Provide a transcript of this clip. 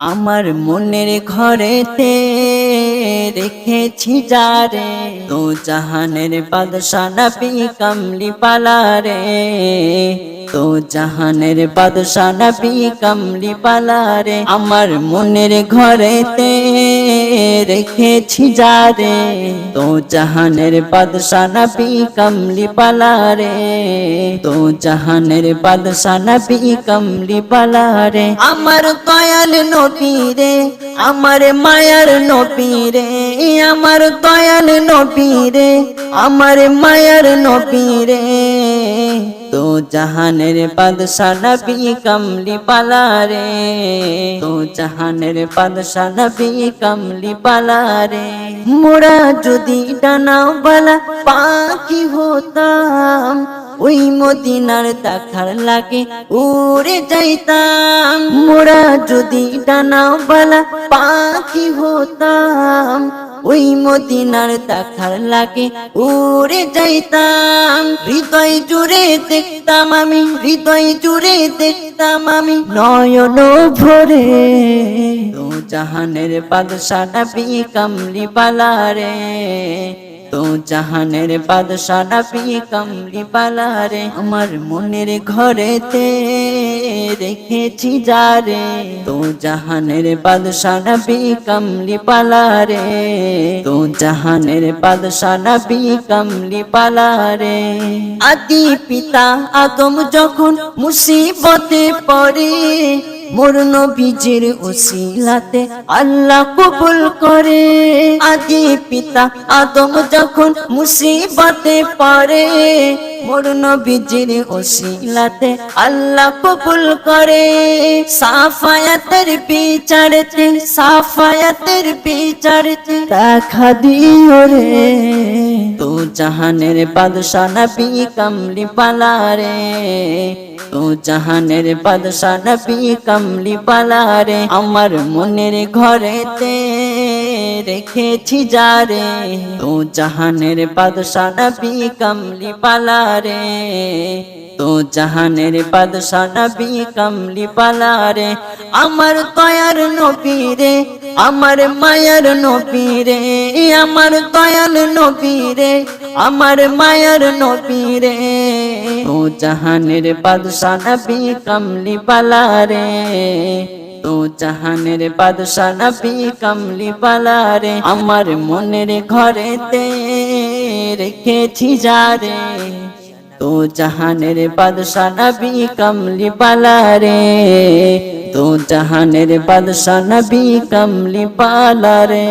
আমার মনের ঘরেতে রেখেছি যারে। তো জাহানের বাদশা নবী কামলি পালারে। তো জাহানের বাদশা নবী কামলি পালারে। আমার মনের ঘরেতে রেখেছি যারে তো জাহানের বাদশা নবী কমলি পালারে তো জাহানের বাদশা নবী কমলি পালারে আমার দয়াল নবীরে আমার মায়ার নবীরে আমার দয়াল নবীরে আমার মায়ার নবীরে তো জাহানের বাদশা নবী কমলি পালারে। তো জাহানের বাদশা নবী কমলি পালারে। মোরা যদি বালা পাখি হতাম, ওই মদিনার দেখার লাগে উড়ে যাইতাম। মোরা যদি ডানা বালা পাখি হতাম ওই মদিনার দেখার লাগে, উড়ে যাইতাম, হৃদয় জুড়ে দেখতাম আমি, হৃদয় জুড়ে দেখতাম আমি নয়ন ভরে। তো জাহানের বাদশা নবী কমলি পালারে তো জাহানের বাদশা নবী কমলি পালারে আমার মনের ঘরেতে রেখেছি যারে। তো জাহানের বাদশা নবী কমলি পালারে তো জাহানের বাদশা নবী কমলি পালারে আদি পিতা আদম যখন মুসিবতে পড়ে মোর নবীজির ওসিলাতে আল্লাহ কবুল করে। আদি পিতা আদম যখন মুসিবতে পড়ে মোর নবীজির ওসিলাতে আল্লাহ কবুল করে। সাফায়াতের বিচারতে সাফায়াতের বিচারতে দেখা দিও রে। তো জাহানের বাদশা নবী কমলি পালারে তো জাহানের বাদশা নবী কমলি পালারে আমার মনের ঘরেতে রেখেছি যারে তো জাহানের বাদশা নবী কমলি পালারে তো জাহানের বাদশা নবী কমলি পালারে আমার দয়ার নবীরে আমার মায়ার নবীরে আমার দয়াল নবীরে আমার মায়ার নবীরে তো জাহানের বাদশা নবী কমলি পালারে তো জাহানের বাদশা নবী কামলি পালারে আমার মনের ঘরেতে রেখেছি যারে তো জাহানের বাদশা নবী কামলি পালারে তো জাহানের বাদশা নবী কামলি পালারে